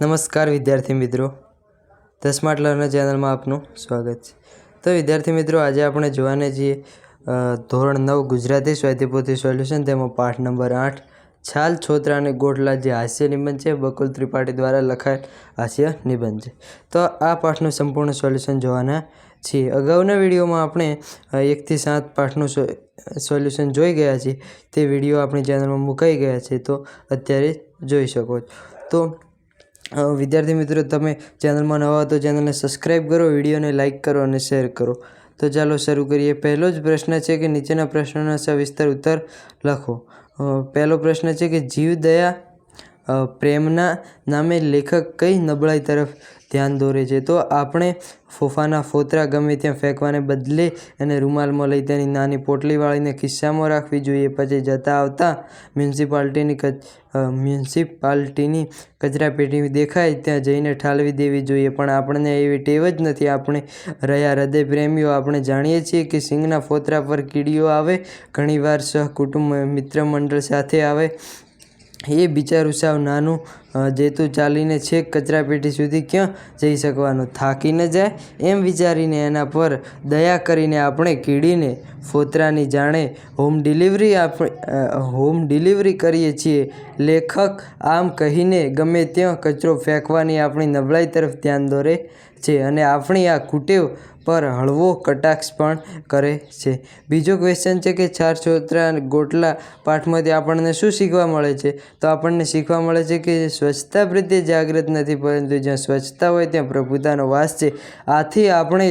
નમસ્કાર વિદ્યાર્થી મિત્રો. ધ સ્માર્ટ લર્નર ચેનલમાં આપનું સ્વાગત છે. તો વિદ્યાર્થી મિત્રો, આજે આપણે જોવાને છીએ ધોરણ નવ ગુજરાતી સ્વાધ્યાયપોથી સોલ્યુશન, તેમાં પાઠ નંબર આઠ, છાલ, છોતરા અને ગોટલા જે હાસ્ય નિબંધ છે, બકુલ ત્રિપાઠી દ્વારા લખાયેલ હાસ્ય નિબંધ છે. તો આ પાઠનું સંપૂર્ણ સોલ્યુશન જોવાના છીએ. અગાઉના વિડીયોમાં આપણે એકથી સાત પાઠનું સોલ્યુશન જોઈ ગયા છીએ. તે વીડિયો આપણી ચેનલમાં મુકાઈ ગયા છે, તો અત્યારે જોઈ શકો છો. તો વિદ્યાર્થી મિત્રો, તમે ચેનલમાં નવા હો તો ચેનલને સબસ્ક્રાઈબ કરો, વિડીયોને લાઇક કરો અને શેર કરો. તો ચાલો શરૂ કરીએ. પહેલો જ પ્રશ્ન છે કે નીચેના પ્રશ્નોના સવિસ્તર ઉત્તર લખો. પહેલો પ્રશ્ન છે કે જીવદયા પ્રેમના નામે લેખક કઈ નબળાઈ તરફ ધ્યાન દોરે છે. તો આપણે ફોફાના ફોતરા ગમે ત્યાં ફેંકવાને બદલે એને રૂમાલમાં લઈ તેની નાની પોટલી વાળીને ખિસ્સામાં રાખવી જોઈએ. પછી જતા આવતા મ્યુનિસિપાલિટીની કચ મ્યુનિસિપાલિટીની કચરાપેટી દેખાય ત્યાં જઈને ઠાલવી દેવી જોઈએ. પણ આપણને એવી ટેવ જ નથી. આપણે રહ્યા હૃદય પ્રેમીઓ આપણે જાણીએ છીએ કે સિંગના ફોતરા પર કીડીઓ આવે, ઘણીવાર સહકુટુંબ મિત્ર મંડળ સાથે આવે એ બિચારું સાવ નાનું જેતું ચાલીને છેક કચરાપેટી સુધી ક્યાં જઈ શકવાનું? થાકી ન જાય? એમ વિચારીને એના પર દયા કરીને આપણે કીડીને ફોતરાની જાણે હોમ ડિલિવરી આપણે હોમ ડિલિવરી કરીએ છીએ. લેખક આમ કહીને ગમે ત્યાં કચરો ફેંકવાની આપણી નબળાઈ તરફ ધ્યાન દોરે છે અને આપણી આ કુટેવ પર હળવો કટાક્ષ પણ કરે છે. બીજો ક્વેશ્ચન છે કે ચાર અને ગોટલા પાઠમાંથી આપણને શું શીખવા મળે છે? તો આપણને શીખવા મળે છે કે સ્વચ્છતા પ્રત્યે જાગૃત નથી, પરંતુ જ્યાં સ્વચ્છતા હોય ત્યાં પ્રભુતાનો વાસ છે. આથી આપણે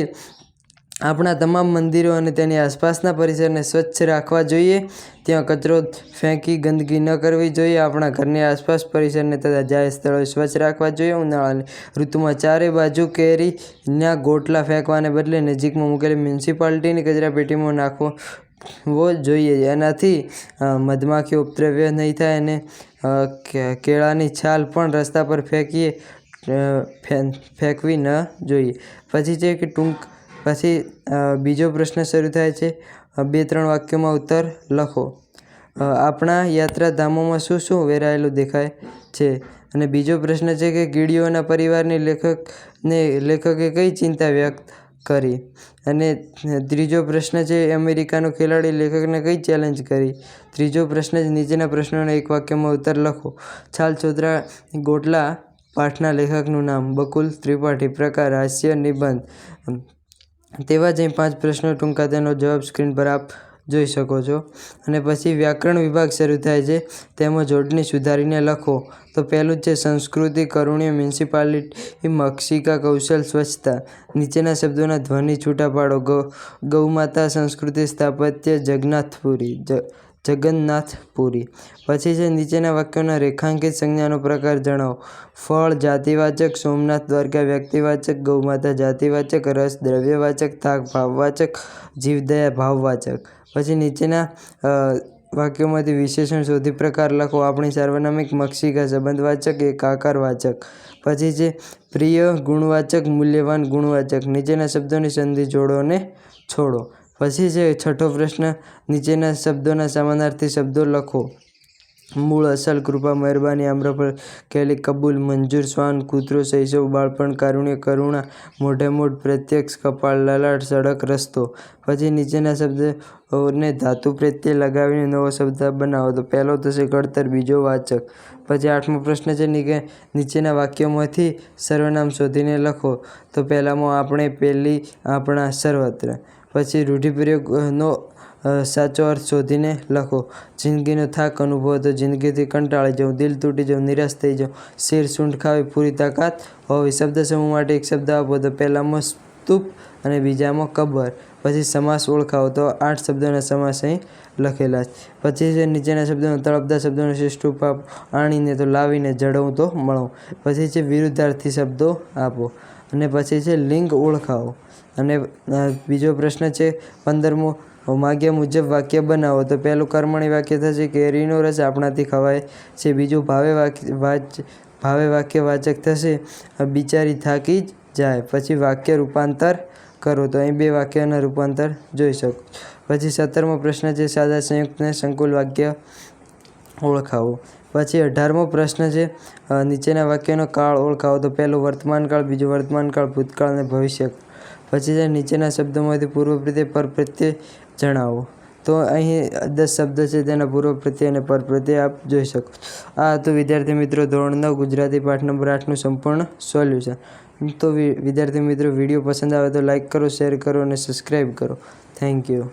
આપણા તમામ મંદિરો અને તેની આસપાસના પરિસરને સ્વચ્છ રાખવા જોઈએ. ત્યાં કચરો ફેંકી ગંદકી ન કરવી જોઈએ. આપણા ઘરની આસપાસ પરિસરને તથા જાહેર સ્થળોએ સ્વચ્છ રાખવા જોઈએ. ઉનાળાની ઋતુમાં ચારે બાજુ કેરીના ગોટલા ફેંકવાને બદલે નજીકમાં મૂકેલી મ્યુનિસિપાલિટીની કચરાપેટીમાં નાખવો વો જોઈએ. એનાથી મધમાખી ઉપદ્રવ્ય નહીં થાય અને કેળાની છાલ પણ રસ્તા પર ફેંકીએ ફેંકવી ન જોઈએ. પછી છે કે ટૂંક પછી બીજો પ્રશ્ન શરૂ થાય છે. બે ત્રણ વાક્યોમાં ઉત્તર લખો. આપણા યાત્રાધામોમાં શું શું વેરાયેલું દેખાય છે? અને બીજો પ્રશ્ન છે કે કીડીઓના પરિવારની લેખકને લેખકે કઈ ચિંતા વ્યક્ત કરી? અને ત્રીજો પ્રશ્ન છે, અમેરિકાનો ખેલાડી લેખકને કઈ ચેલેન્જ કરી? ત્રીજો પ્રશ્ન છે, નીચેના પ્રશ્નોના એક વાક્યમાં ઉત્તર લખો. છાલ છોતરા ગોટલા પાઠના લેખકનું નામ, બકુલ ત્રિપાઠી, પ્રકાર, હાસ્ય, નિબંધ. તેવા જ અહીં પાંચ પ્રશ્નો ટૂંકા તેનો જવાબ સ્ક્રીન પર આપ જોઈ શકો છો. અને પછી વ્યાકરણ વિભાગ શરૂ થાય છે. તેમાં જોડણી સુધારીને લખો. તો પહેલું છે, સંસ્કૃતિ, કરુણ્ય, મ્યુનિસિપાલિટી, મક્ષિકા, કૌશલ, સ્વચ્છતા. નીચેના શબ્દોના ધ્વનિ, છૂટા પાડો, ગૌ, ગૌમાતા, સંસ્કૃતિ, સ્થાપત્ય, જગન્નાથપુરી જગન્નાથપુરી. પછી છે, નીચેના વાક્યોના રેખાંકિત સંજ્ઞાનો પ્રકાર જણાવો. ફળ, જાતિવાચક, સોમનાથ દ્વારકા, વ્યક્તિવાચક, ગૌમાતા, જાતિવાચક, રસ, દ્રવ્યવાચક, થાક, ભાવવાચક, જીવદયા, ભાવવાચક. પછી નીચેના વાક્યોમાંથી વિશેષણ શોધી પ્રકાર લખો. આપણી સાર્વનામિક મક્ષિકા, સંબંધવાચક, એક આકારવાચક. પછી છે, પ્રિય, ગુણવાચક, મૂલ્યવાન ગુણવાચક. નીચેના શબ્દોની સંધિ જોડો અને છોડો. પછી છે, છઠ્ઠો પ્રશ્ન, નીચેના શબ્દોના સમાનાર્થી શબ્દો લખો. મૂળ અસલ, કૃપા, મહેરબાની આમ્રફળ કેલી કબૂલ, મંજૂર, શ્વાન, કૂતરો, શૈશવ, બાળપણ, કારુણ્ય, કરુણા મોઢે મોઢ પ્રત્યક્ષ, કપાળ, લલાટ, સડક, રસ્તો. પછી નીચેના શબ્દોને ધાતુ પ્રત્યે લગાવીને નવો શબ્દ બનાવો. તો પહેલો થશે ઘડતર, બીજો વાચક. પછી આઠમો પ્રશ્ન છે નીચે નીચેના વાક્યોમાંથી સર્વનામ શોધીને લખો. તો પહેલામાં આપણે પહેલી, આપણા સર્વત્ર. પછી રૂઢિપ્રયોગનો સાચો અર્થ શોધીને લખો. જિંદગીનો થાક અનુભવો તો જિંદગીથી કંટાળી જાઉં, દિલ તૂટી જાઉં, નિરાશ થઈ જાઉં, શેર સૂંઢ ખાવી પૂરી તાકાત હોવી, શબ્દ સમૂહ માટે એક શબ્દ આપો તો પહેલામાં સ્તૂપ અને બીજામાં કબર, પછી સમાસ ઓળખાવો તો આઠ શબ્દોના સમાસ અહીં લખેલા છે. પછી છે નીચેના શબ્દોનો તળપદા શબ્દોનો શ્રેષ્ઠ આપો, આણીને તો લાવીને જડવું તો મળવું. પછી છે વિરુદ્ધાર્થી શબ્દો આપો. અને પછી છે, લિંગ ઓળખાવો. અને બીજો પ્રશ્ન છે, પંદરમો, માગ્યા મુજબ વાક્ય બનાવો. તો પહેલું કર્મણી વાક્ય થશે કેરીનો રસ આપણાથી ખવાય છે. બીજું ભાવે વાક્ય, વાચ, ભાવે વાક્ય વાચક થશે. બિચારી થાકી જ જાય. પછી વાક્ય રૂપાંતર કરો. તો અહીં બે વાક્યના રૂપાંતર જોઈ શકો. પછી સત્તરમો પ્રશ્ન છે, સાદા સંયુક્તને સંકુલ વાક્ય ઓળખાવો. પછી અઢારમો પ્રશ્ન છે નીચેના વાક્યનો કાળ ઓળખાવો. તો પહેલું વર્તમાનકાળ, બીજું વર્તમાનકાળ, ભૂતકાળ અને ભવિષ્ય. પછી છે, નીચેના શબ્દોમાંથી પૂર્વ પ્રત્યે પર પ્રત્યય જણાવો. તો અહીં દસ શબ્દ છે, તેના પૂર્વ પ્રત્યે અને પર આપ જોઈ શકો. આ હતું વિદ્યાર્થી મિત્રો ધોરણ નવ, ગુજરાતી પાઠ નંબર આઠનું સંપૂર્ણ સોલ્યુશન. તો વિદ્યાર્થી મિત્રો, વીડિયો પસંદ આવે તો લાઇક કરો, શેર કરો અને સબસ્ક્રાઈબ કરો. Thank you.